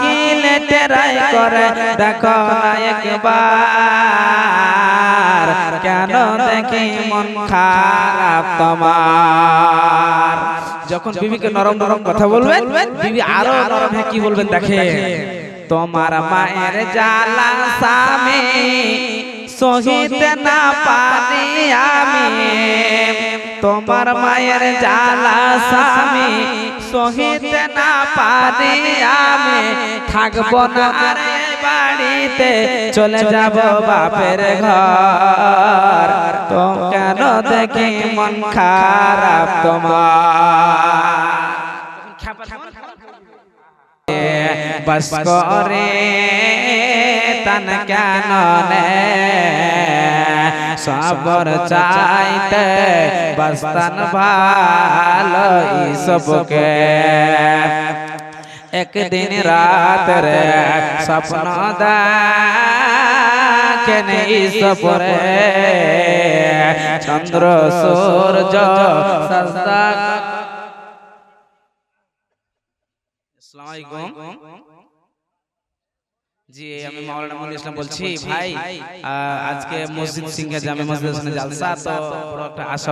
কিলে টেরাই করে, দেখো একবার, কেন দেখি মন খারাপ তোমার? যখন বিবিকে নরম নরম কথা বলবেন বিবি আরও নরম কি বলবেন দেখে? তোমার মায়ের জ্বালা স্বামী, সহিতে না পারি আমি। তোমার মায়ের জ্বালা স্বামী সহিতে না পারি আমি, থাকব না আর বাড়িতে, চলে যাব বাপের ঘর। তো কেন দেখি মন খারাপ তোমার? বস করে, তন কেন সবর চাইতে বস্তন ভালো সবকে। একদিন রাত রে স্বপ্ন দেখেন সপরে চন্দ্র সূর্য সস্তা। আসসালামু আলাইকুম। জি আমি মাওলানা মনির ইসলাম বলছি ভাই আহ, আজকে মসজিদ সিংহে জামে মসজিদ জালসা তো একটা আশা